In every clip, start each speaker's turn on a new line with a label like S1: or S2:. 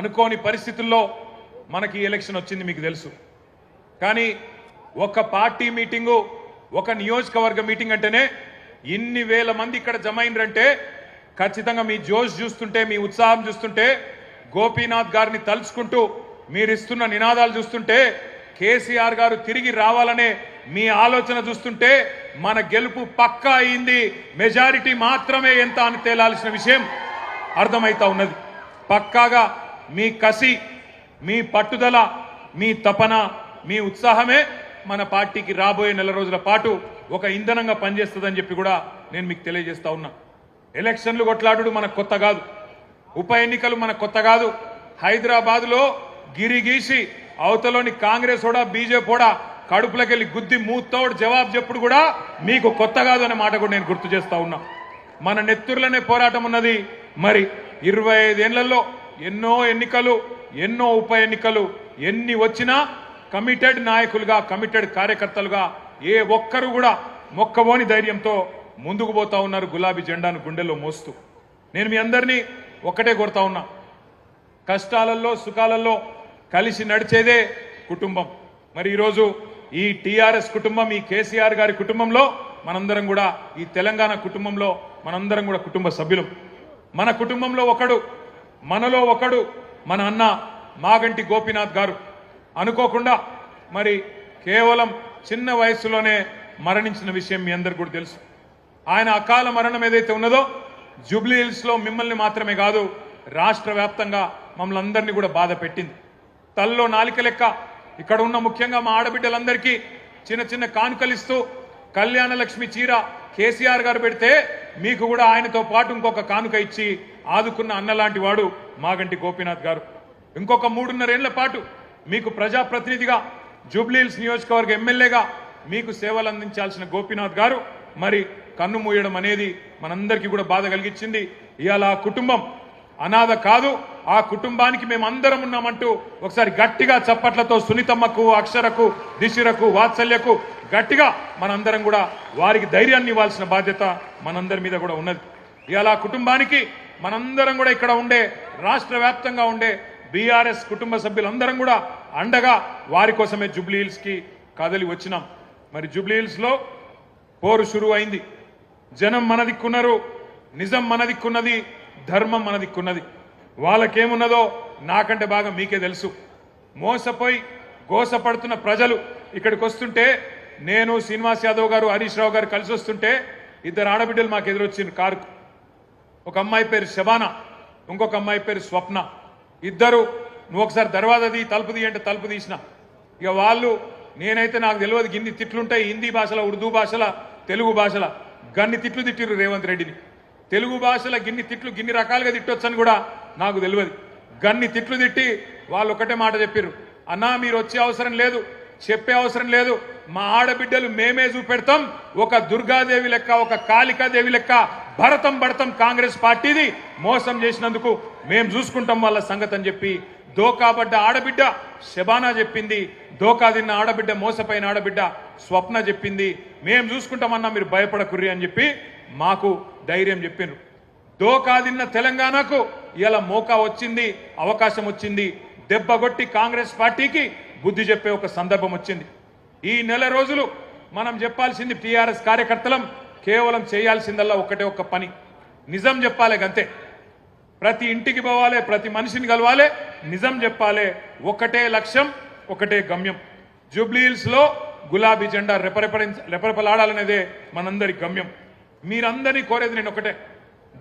S1: అనుకోని పరిస్థితుల్లో మనకి ఎలక్షన్ వచ్చింది మీకు తెలుసు. కానీ ఒక పార్టీ మీటింగు ఒక నియోజకవర్గ మీటింగ్ అంటేనే ఇన్ని వేల మంది ఇక్కడ జమ ఖచ్చితంగా మీ జోష్ చూస్తుంటే మీ ఉత్సాహం చూస్తుంటే గోపీనాథ్ గారిని తలుచుకుంటూ మీరిస్తున్న నినాదాలు చూస్తుంటే కేసీఆర్ గారు తిరిగి రావాలనే మీ ఆలోచన చూస్తుంటే మన గెలుపు పక్కా అయింది. మెజారిటీ మాత్రమే ఎంత అని తేలాల్సిన విషయం అర్థమైతా ఉన్నది. పక్కాగా మీ కసి మీ పట్టుదల మీ తపన మీ ఉత్సాహమే మన పార్టీకి రాబోయే నెల రోజుల పాటు ఒక ఇంధనంగా పనిచేస్తుందని చెప్పి కూడా నేను మీకు తెలియజేస్తా ఉన్నా. ఎలక్షన్లు కొట్లాడు మనకు కొత్త కాదు. ఉప ఎన్నికలు మనకు కొత్త కాదు. హైదరాబాద్లో గిరిగీసి అవతలోని కాంగ్రెస్ కూడా బీజేపీ కూడా కడుపులకెళ్ళి గుద్ది మూతోడు జవాబు చెప్పుడు కూడా మీకు కొత్త కాదు అనే మాట కూడా నేను గుర్తు చేస్తా ఉన్నా. మన నెత్తురులనే పోరాటం ఉన్నది. మరి ఇరవై ఐదేళ్ళలో ఎన్నో ఎన్నికలు ఎన్నో ఉప ఎన్నికలు ఎన్ని వచ్చినా కమిటెడ్ నాయకులుగా కమిటెడ్ కార్యకర్తలుగా ఏ ఒక్కరు కూడా మొక్కబోని ధైర్యంతో ముందుకు పోతా ఉన్నారు గులాబీ జెండాను గుండెల్లో మోస్తూ. నేను మీ అందరినీ ఒక్కటే కొడతా ఉన్నా. కష్టాలలో సుఖాలలో కలిసి నడిచేదే కుటుంబం. మరి ఈరోజు ఈ టీఆర్ఎస్ కుటుంబం ఈ కేసీఆర్ గారి కుటుంబంలో మనందరం కూడా ఈ తెలంగాణ కుటుంబంలో మనందరం కూడా కుటుంబ సభ్యులం. మన కుటుంబంలో ఒకడు మనలో ఒకడు మన అన్న మాగంటి గోపీనాథ్ గారు. అనుకోకుండా మరి కేవలం చిన్న వయసులోనే మరణించిన విషయం మీ అందరికి కూడా తెలుసు. ఆయన అకాల మరణం ఏదైతే ఉన్నదో జూబ్లీహిల్స్లో మిమ్మల్ని మాత్రమే కాదు రాష్ట్ర వ్యాప్తంగా మమ్మల్ని అందరినీ కూడా బాధ పెట్టింది. తల్లో నాలిక లెక్క ఇక్కడ ఉన్న ముఖ్యంగా మా ఆడబిడ్డలందరికీ చిన్న చిన్న కానుకలిస్తూ కళ్యాణ లక్ష్మి చీర కేసీఆర్ గారు పెడితే మీకు కూడా ఆయనతో పాటు ఇంకొక కానుక ఇచ్చి ఆదుకున్న అన్నలాంటి వాడు మాగంటి గోపీనాథ్ గారు. ఇంకొక మూడున్నరేళ్ళ పాటు మీకు ప్రజాప్రతినిధిగా జూబ్లీహిల్స్ నియోజకవర్గ ఎమ్మెల్యేగా మీకు సేవలు అందించాల్సిన గోపీనాథ్ గారు మరి కన్ను మూయడం అనేది మనందరికీ కూడా బాధ కలిగించింది ఇవాళ ఆ కుటుంబం అనాథ కాదు ఆ కుటుంబానికి మేము అందరం ఉన్నామంటూ ఒకసారి గట్టిగా చప్పట్లతో సునీతమ్మకు అక్షరకు దిశిరకు వాత్సల్యకు గట్టిగా మనందరం కూడా వారికి ధైర్యాన్ని ఇవ్వాల్సిన బాధ్యత మనందరి మీద కూడా ఉన్నది. ఇవాళ ఆ కుటుంబానికి మనందరం కూడా ఇక్కడ ఉండే రాష్ట్ర వ్యాప్తంగా ఉండే బీఆర్ఎస్ కుటుంబ సభ్యులందరం కూడా అండగా వారి కోసమే జూబ్లీ హిల్స్కి కదలి వచ్చినాం. మరి జూబ్లీ హిల్స్లో పోరు షురువు అయింది జనం మన దిక్కున్నారు నిజం మన దిక్కున్నది ధర్మం మన దిక్కున్నది. వాళ్ళకేమున్నదో నాకంటే బాగా మీకే తెలుసు. మోసపోయి గోసపడుతున్న ప్రజలు ఇక్కడికి వస్తుంటే నేను శ్రీనివాస్ యాదవ్ గారు హరీష్ రావు గారు కలిసి వస్తుంటే ఇద్దరు ఆడబిడ్డలు మాకు ఎదురొచ్చింది కారుకు. ఒక అమ్మాయి పేరు శబానా ఇంకొక అమ్మాయి పేరు స్వప్న. ఇద్దరు నువ్వు ఒకసారి దర్వాజా తీ తలుపు తీ అంటే తలుపు తీసిన. ఇక వాళ్ళు నేనైతే నాకు తెలియదు గిన్ని తిట్లుంటాయి హిందీ భాషల ఉర్దూ భాషల తెలుగు భాషల. గన్ని తిట్లు తిట్టిరు రేవంత్ రెడ్డిని. తెలుగు భాషల గిన్ని తిట్లు గిన్ని రకాలుగా తిట్టొచ్చని కూడా నాకు తెలియదు. గన్ని తిట్లు తిట్టి వాళ్ళు ఒకటే మాట చెప్పారు అన్నా మీరు వచ్చే అవసరం లేదు చెప్పే అవసరం లేదు. మా ఆడబిడ్డలు మేమే చూపెడతాం. ఒక దుర్గాదేవి లెక్క ఒక కాళికాదేవి లెక్క భరతం భరతం కాంగ్రెస్ పార్టీది. మోసం చేసినందుకు మేము చూసుకుంటాం వాళ్ళ సంగతి అని చెప్పి దోకాబడ్డ ఆడబిడ్డ శబానా చెప్పింది. దోకా తిన్న ఆడబిడ్డ మోసపోయిన ఆడబిడ్డ స్వప్న చెప్పింది. మేం చూసుకుంటామన్నా మీరు భయపడకుర్రి అని చెప్పి మాకు ధైర్యం చెప్పిండ్రు దోకాదిన్న తెలంగాణకు ఇలా మోకా వచ్చింది అవకాశం వచ్చింది. దెబ్బగొట్టి కాంగ్రెస్ పార్టీకి బుద్ధి చెప్పే ఒక సందర్భం వచ్చింది. ఈ నెల రోజులు మనం చెప్పాల్సింది టీఆర్ఎస్ కార్యకర్తలం కేవలం చేయాల్సిందల్లా ఒకటే ఒక్క పని. నిజం చెప్పాలి గంతే. ప్రతి ఇంటికి పోవాలి ప్రతి మనిషిని కలవాలి నిజం చెప్పాలి ఒకటే లక్ష్యం ఒకటే గమ్యం. జూబ్లీహిల్స్లో గులాబీ జెండా రెపరెపరి రెపరెపలాడాలనేదే మనందరి గమ్యం. మీరందరినీ కోరేది నేను ఒకటే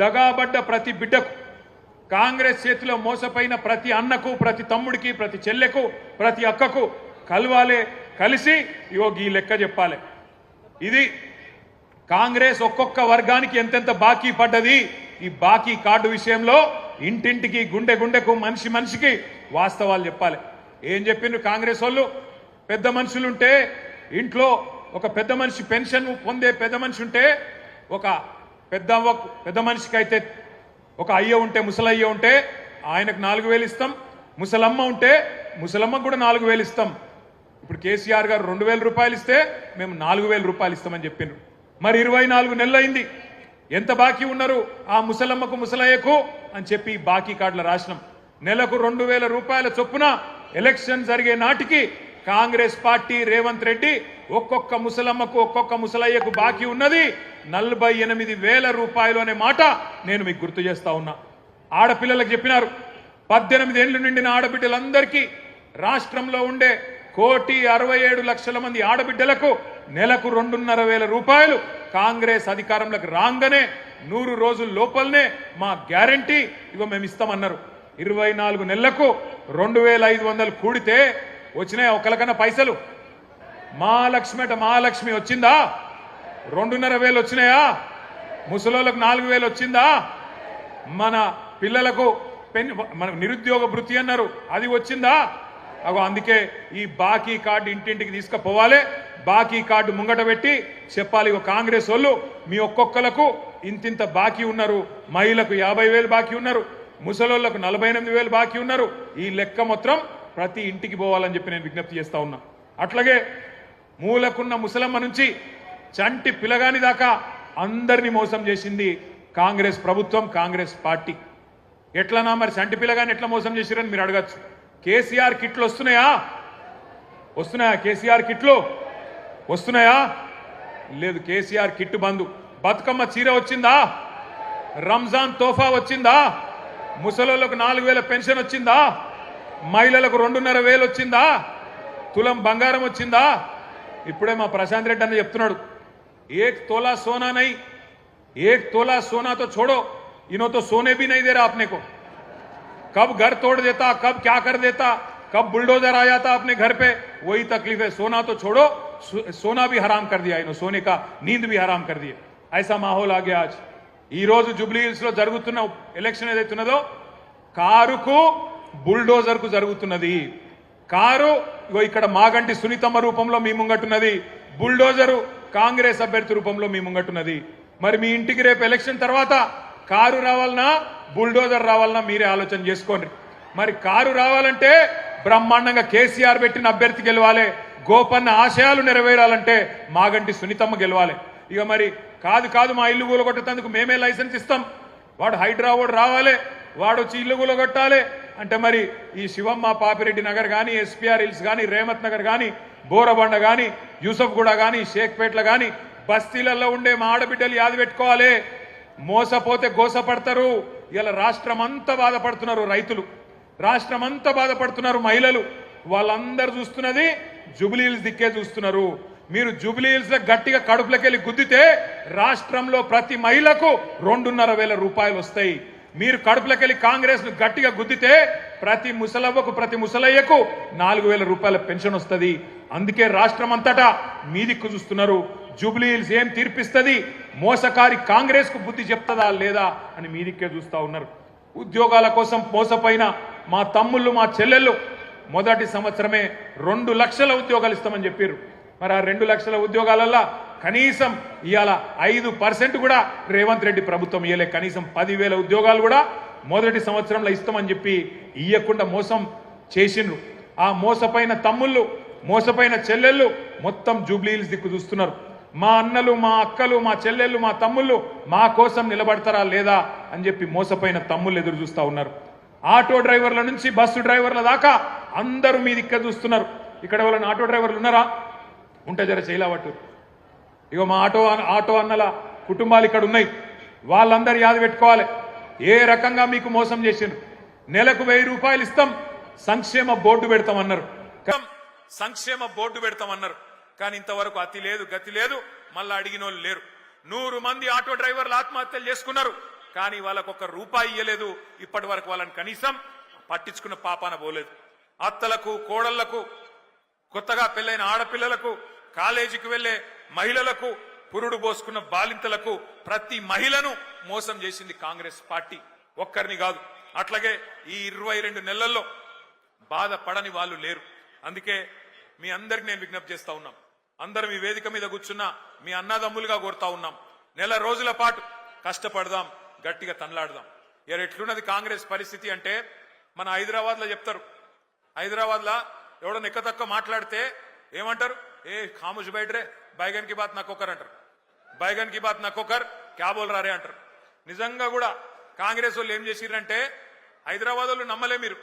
S1: దగాబడ్డ ప్రతి బిడ్డకు కాంగ్రెస్ చేతిలో మోసపోయిన ప్రతి అన్నకు ప్రతి తమ్ముడికి ప్రతి చెల్లెకు ప్రతి అక్కకు కలవాలే కలిసి ఇవో ఈ లెక్క చెప్పాలి. ఇది కాంగ్రెస్ ఒక్కొక్క వర్గానికి ఎంతెంత బాకీ పడ్డది? ఈ బాకీ కార్డు విషయంలో ఇంటింటికి గుండె గుండెకు మనిషి మనిషికి వాస్తవాలు చెప్పాలి. ఏం చెప్పిండ్రు కాంగ్రెస్ వాళ్ళు? పెద్ద మనుషులుంటే ఇంట్లో ఒక పెద్ద మనిషి పెన్షన్ పొందే పెద్ద మనిషి ఉంటే ఒక పెద్ద పెద్ద మనిషికి అయితే ఒక అయ్య ఉంటే ముసలయ్య ఉంటే ఆయనకు నాలుగు వేలు ఇస్తాం. ముసలమ్మ ఉంటే ముసలమ్మకు కూడా నాలుగు వేలు ఇస్తాం. ఇప్పుడు కేసీఆర్ గారు రెండు వేల రూపాయలు ఇస్తే మేము నాలుగు వేల రూపాయలు ఇస్తామని చెప్పిండ్రు. మరి ఇరవై నాలుగు నెలలైంది. ఎంత బాకీ ఉన్నారు? ఆ ముసలమ్మకు ముసలయ్యకు అని చెప్పి బాకీ కార్డులు రాసినాం. నెలకు రెండు వేల రూపాయల చొప్పున ఎలక్షన్ జరిగే నాటికి కాంగ్రెస్ పార్టీ రేవంత్ రెడ్డి ఒక్కొక్క ముసలమ్మకు ఒక్కొక్క ముసలయ్యకు బాకీ ఉన్నది నలభై ఎనిమిది వేల రూపాయలు అనే మాట నేను మీకు గుర్తు చేస్తా ఉన్నా. ఆడపిల్లలకు చెప్పినారు. పద్దెనిమిది ఏళ్ళు నిండిన ఆడబిడ్డలందరికీ రాష్ట్రంలో ఉండే కోటి అరవై ఏడు లక్షల మంది ఆడబిడ్డలకు నెలకు రెండున్నర వేల రూపాయలు. కాంగ్రెస్ అధికారంలోకి రాగానే నూరు రోజుల లోపలనే మా గ్యారంటీ ఇగో మేము ఇస్తామన్నారు. ఇరవై నాలుగు నెలలకు రెండు వేల ఐదు వందలు కూడితే వచ్చినాయి ఒకరికన్నా పైసలు. మహాలక్ష్మి అట మహాలక్ష్మి వచ్చిందా? రెండున్నర వేలు వచ్చినాయా? ముసలోళ్ళకు నాలుగు వేలు వచ్చిందా? మన పిల్లలకు పెన్ మన నిరుద్యోగ వృత్తి అన్నారు. అది వచ్చిందా? అగో అందుకే ఈ బాకీ కార్డు ఇంటింటికి తీసుకుపోవాలి. బాకీ కార్డు ముంగట పెట్టి చెప్పాలి ఇగో కాంగ్రెస్ వాళ్ళు మీ ఒక్కొక్కలకు ఇంతింత బాకీ ఉన్నారు. మహిళలకు యాభై వేలు బాకీ ఉన్నారు. ముసలోళ్ళకు నలభై ఎనిమిది వేలు బాకీ ఉన్నారు. ఈ లెక్క మొత్తం ప్రతి ఇంటికి పోవాలని చెప్పి నేను విజ్ఞప్తి చేస్తా ఉన్నా. అట్లాగే మూలకున్న ముసలమ్మ నుంచి చంటి పిలగాని దాకా అందరినీ మోసం చేసింది కాంగ్రెస్ ప్రభుత్వం కాంగ్రెస్ పార్టీ. ఎట్లనా మరి చంటి పిల్లగాని ఎట్లా మోసం చేసిరని మీరు అడగచ్చు. కేసీఆర్ కిట్లు వస్తున్నాయా? వస్తున్నాయా కేసీఆర్ కిట్లు? వస్తున్నాయా? లేదు కేసీఆర్ కిట్ బంధు బతుకమ్మ చీర వచ్చిందా? రంజాన్ తోఫా వచ్చిందా? ముసలోళ్ళకు నాలుగు వేల పెన్షన్ వచ్చిందా? మహిళలకు రెండున్నర వేలు వచ్చిందా? తులం బంగారం వచ్చిందా? ఇప్పుడే మా ప్రశాంత్ రెడ్డి అన్న చెప్తున్నాడు. ఏక్ తోలా సోనా నై ఏక్ తోలా సోనాతో చూడో ఇనోతో సోనే బి నై దేరా ఆప్నేకో. कब घर तोड़ देता कब क्या कर देता कब बुलडोजर आ जाता अपने घर पे वही तकलीफ है सोना तो छोड़ो सो- सोना भी हराम कर दिया इन्हों सोने का नींद भी हराम कर दिए ऐसा माहौल आ गया आज ఈ రోజు జూబ్లీ హిల్స్ లో జరుగుతున్న ఎలక్షన్ ఏదైతున్నదో కారుకు బుల్డోజర్ కు జరుగుతున్నది కారు ఇగో ఇక్కడ మాగంటి సునీతమ్మ రూపంలో మీ ముంగట్టున్నది బుల్డోజరు కాంగ్రెస్ అభ్యర్థి రూపంలో మీ ముంగట్టున్నది మరి మీ ఇంటికి రేపు ఎలక్షన్ తర్వాత కారు రావాలన్నా బుల్డోజర్ రావాలన్నా మీరే ఆలోచన చేసుకోండి. మరి కారు రావాలంటే బ్రహ్మాండంగా కేసీఆర్ పెట్టిన అభ్యర్థి గెలవాలి గోపన్న ఆశయాలు నెరవేరాలంటే మాగంటి సునీతమ్మ గెలవాలి. ఇక మరి కాదు కాదు మా ఇల్లు కూలగొట్టేందుకు మేమే లైసెన్స్ ఇస్తాం. వాడు హైడ్రా వాడు రావాలి వాడు వచ్చి ఇల్లు కూలగొట్టాలి. అంటే మరి ఈ శివమ్మ పాపిరెడ్డి నగర్ కానీ ఎస్పీఆర్ హిల్స్ కానీ రేమత్ నగర్ కానీ బోరబండ కానీ యూసఫ్గూడ కానీ షేక్పేట్ల కానీ బస్తీలలో ఉండే మా ఆడబిడ్డలు యాది పెట్టుకోవాలి. మోసపోతే గోసపడతారు. ఇలా రాష్ట్రం అంతా బాధపడుతున్నారు రైతులు. రాష్ట్రం అంతా బాధపడుతున్నారు మహిళలు. వాళ్ళందరూ చూస్తున్నది జుబిలీల్స్ దిక్కే చూస్తున్నారు. మీరు జూబ్లీహిల్స్ గట్టిగా కడుపులకెళ్ళి గుద్దితే రాష్ట్రంలో ప్రతి మహిళకు రెండున్నర వేల రూపాయలు వస్తాయి. మీరు కడుపులకెళ్ళి కాంగ్రెస్ను గట్టిగా గుద్దితే ప్రతి ముసలవ్వకు ప్రతి ముసలయ్యకు నాలుగు వేల రూపాయల పెన్షన్ వస్తుంది. అందుకే రాష్ట్రం అంతటా మీ దిక్కు చూస్తున్నారు. జూబ్లీహిల్స్ ఏం తీర్పిస్తుంది? మోసకారి కాంగ్రెస్కు బుద్ధి చెప్తుందా లేదా అని మీదిక్కే చూస్తూ చూస్తా ఉన్నారు. ఉద్యోగాల కోసం మోసపోయిన మా తమ్ముళ్ళు మా చెల్లెళ్ళు మొదటి సంవత్సరమే రెండు లక్షల ఉద్యోగాలు ఇస్తామని చెప్పారు మరి ఆ రెండు లక్షల ఉద్యోగాలల్లో కనీసం ఇవాళ ఐదు పర్సెంట్ కూడా రేవంత్ రెడ్డి ప్రభుత్వం ఇయ్యలే. కనీసం పదివేల ఉద్యోగాలు కూడా మొదటి సంవత్సరంలో ఇస్తామని చెప్పి ఇయ్యకుండా మోసం చేసిండ్రు. ఆ మోసపోయిన తమ్ముళ్ళు మోసపోయిన చెల్లెళ్ళు మొత్తం జూబ్లీహిల్స్ దిక్కు చూస్తున్నారు. మా అన్నలు మా అక్కలు మా చెల్లెళ్ళు మా తమ్ముళ్ళు మా కోసం నిలబడతారా లేదా అని చెప్పి మోసపోయిన తమ్ముళ్ళు ఎదురు చూస్తూ ఉన్నారు. ఆటో డ్రైవర్ల నుంచి బస్సు డ్రైవర్ల దాకా అందరూ మీ దిక్క చూస్తున్నారు. ఇక్కడ ఎవరైనా ఆటో డ్రైవర్లు ఉన్నారా? ఉంటే జర చేయలేవట్టు ఇగో మా ఆటో ఆటో అన్నల కుటుంబాలు ఇక్కడ ఉన్నాయి. వాళ్ళందరూ యాద పెట్టుకోవాలి. ఏ రకంగా మీకు మోసం చేసిండ్రు? నెలకు వెయ్యి రూపాయలు ఇస్తాం. సంక్షేమ బోర్డు పెడతామన్నారు. కం- సంక్షేమ బోర్డు పెడతామన్నారు. కానీ ఇంతవరకు అతి లేదు గతి లేదు. మళ్ళా అడిగిన వాళ్ళు లేరు. నూరు మంది ఆటో డ్రైవర్లు ఆత్మహత్యలు చేసుకున్నారు. కానీ వాళ్ళకు ఒక రూపాయి ఇవ్వలేదు ఇప్పటి వరకు వాళ్ళని కనీసం పట్టించుకున్న పాపాన పోలేదు. అత్తలకు కోడళ్ళకు కొత్తగా పెళ్ళైన ఆడపిల్లలకు కాలేజీకి వెళ్ళే మహిళలకు పురుడు పోసుకున్న బాలింతలకు ప్రతి మహిళను మోసం చేసింది కాంగ్రెస్ పార్టీ. ఒక్కరిని కాదు. అట్లాగే ఈ ఇరవై రెండు నెలల్లో బాధపడని వాళ్ళు లేరు. అందుకే మీ అందరికి నేను విజ్ఞప్తి చేస్తా ఉన్నాం. అందరం ఈ వేదిక మీద కూర్చున్న మీ అన్నదమ్ములుగా కోరుతా ఉన్నాం. నెల రోజుల పాటు కష్టపడదాం గట్టిగా తనలాడదాం. ఇక ఎట్లున్నది కాంగ్రెస్ పరిస్థితి అంటే మన హైదరాబాద్లో చెప్తారు. హైదరాబాద్లో ఎవడో నెక్కతక్క మాట్లాడితే ఏమంటారు? ఏ ఖాముష్ బయట రే బైగన్కి బాత్ నక్కొకర్ అంటారు. బైగన్కి బాత్ నక్కొకర్ క్యాబోల్ రారే అంటారు. నిజంగా కూడా కాంగ్రెస్ వాళ్ళు ఏం చేసిరంటే హైదరాబాద్ వాళ్ళు నమ్మలే మీరు.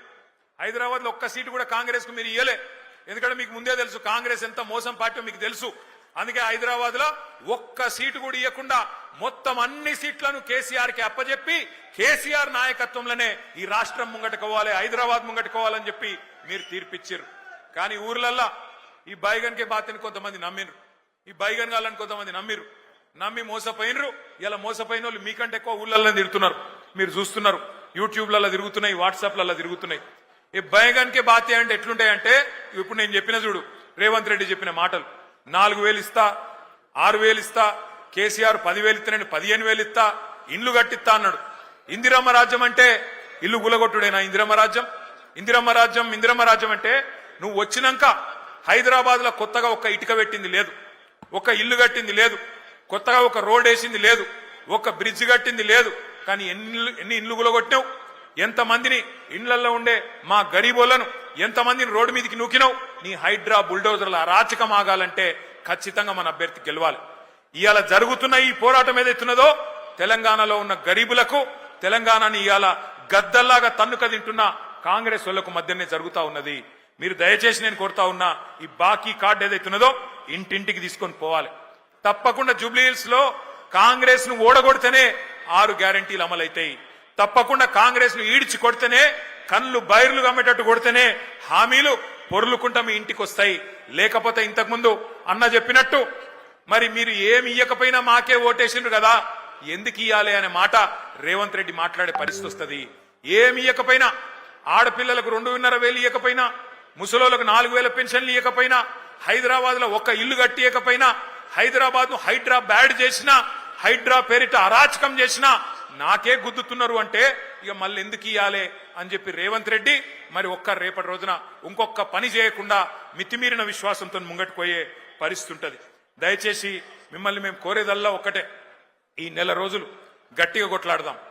S1: హైదరాబాద్లో ఒక్క సీటు కూడా కాంగ్రెస్కు మీరు ఇయ్యలే. ఎందుకంటే మీకు ముందే తెలుసు కాంగ్రెస్ ఎంత మోసం పార్టీ మీకు తెలుసు. అందుకే హైదరాబాద్లో ఒక్క సీటు కూడా ఇవ్వకుండా మొత్తం అన్ని సీట్లను కేసీఆర్కి అప్పజెప్పి కేసీఆర్ నాయకత్వంలోనే ఈ రాష్ట్రం ముంగట్టుకోవాలి హైదరాబాద్ ముంగట్టుకోవాలని చెప్పి మీరు తీర్పిచ్చారు. కానీ ఊర్లల్లా ఈ బైగన్ కే బాతిని కొంతమంది నమ్మిరు ఈ బైగన్ గాలని కొంతమంది నమ్మిరు నమ్మి మోసపోయినరు ఇలా మోసపోయిన వాళ్ళు మీకంటే ఎక్కువ ఊళ్ళల్లో తిరుగుతున్నారు. మీరు చూస్తున్నారు. యూట్యూబ్లలో తిరుగుతున్నాయి వాట్సాప్లలో తిరుగుతున్నాయి. ఈ బైగన్ కే అంటే ఎట్లుంటాయంటే ఇప్పుడు నేను చెప్పిన చూడు రేవంత్ రెడ్డి చెప్పిన మాటలు. నాలుగు వేలు ఇస్తా ఆరు వేలు ఇస్తా కేసీఆర్ పదివేలు ఇస్తానని పదిహేను వేలు ఇస్తా ఇండ్లు కట్టిస్తా అన్నాడు. ఇందిరమ్మ రాజ్యం అంటే ఇల్లు గులగొట్టుడేనా ఇందిరమ్మ రాజ్యం? ఇందిరమ్మ రాజ్యం ఇందిరమ్మ రాజ్యం అంటే నువ్వు వచ్చినాక హైదరాబాద్లో కొత్తగా ఒక ఇటుక పెట్టింది లేదు. ఒక ఇల్లు కట్టింది లేదు. కొత్తగా ఒక రోడ్ వేసింది లేదు. ఒక బ్రిడ్జ్ కట్టింది లేదు. కానీ ఎన్ని ఇల్లు- ఎన్ని ఇండ్లు గులగొట్టినావు? ఎంతమందిని ఇండ్లలో ఉండే మా గరీబోళ్ళను ఎంతమందిని రోడ్డు మీదకి నూకినావు? నీ హైడ్రా బుల్డోజర్ల అరాచకం ఆగాలంటే ఖచ్చితంగా మన అభ్యర్థి గెలవాలి. ఇవాళ జరుగుతున్న ఈ పోరాటం ఏదైతున్నదో తెలంగాణలో ఉన్న గరీబులకు తెలంగాణని ఇవాళ గద్దల్లాగా తన్నుక తింటున్న కాంగ్రెస్ వాళ్ళకు మధ్యనే జరుగుతా ఉన్నది. మీరు దయచేసి నేను కోరుతా ఉన్నా ఈ బాకీ కార్డు ఏదైతున్నదో ఇంటింటికి తీసుకొని పోవాలి. తప్పకుండా జూబ్లీహిల్స్లో కాంగ్రెస్ను ఓడగొడితేనే ఆరు గ్యారంటీలు అమలైతాయి. తప్పకుండా కాంగ్రెస్ను ఈడ్చి కొడితేనే కళ్ళు బైర్లు కమ్మేటట్టు కొడితేనే హామీలు పొర్లుకుంటా మీ ఇంటికి వస్తాయి. లేకపోతే ఇంతకుముందు అన్న చెప్పినట్టు మరి మీరు ఏమి ఇయ్యకపోయినా మాకే ఓటేసిండ్రు కదా. ఎందుకు ఇయ్యాలి అనే మాట రేవంత్ రెడ్డి మాట్లాడే పరిస్థితి వస్తుంది. ఏమి ఇయ్యకపోయినా ఆడపిల్లలకు రెండున్నర వేలు ఇవ్వకపోయినా ముసలోళ్ళకు నాలుగు వేల పెన్షన్లు ఇవ్వకపోయినా హైదరాబాద్లో ఒక్క ఇల్లు కట్టియకపోయినా హైదరాబాద్ను హైడ్రా బ్యాడ్ చేసినా హైడ్రా పేరిట అరాచకం చేసినా నాకే గుద్దుతున్నారు అంటే ఇక మళ్ళీ ఎందుకు ఇయ్యాలి అని చెప్పి రేవంత్ రెడ్డి మరి ఒక్క రేపటి రోజున ఇంకొక పని చేయకుండా మితిమీరిన విశ్వాసంతో ముంగట్టుకోయే పరిస్థితి ఉంటుంది. దయచేసి మిమ్మల్ని మేము కోరేదల్లా ఒక్కటే. ఈ నెల రోజులు గట్టిగా కొట్లాడదాం.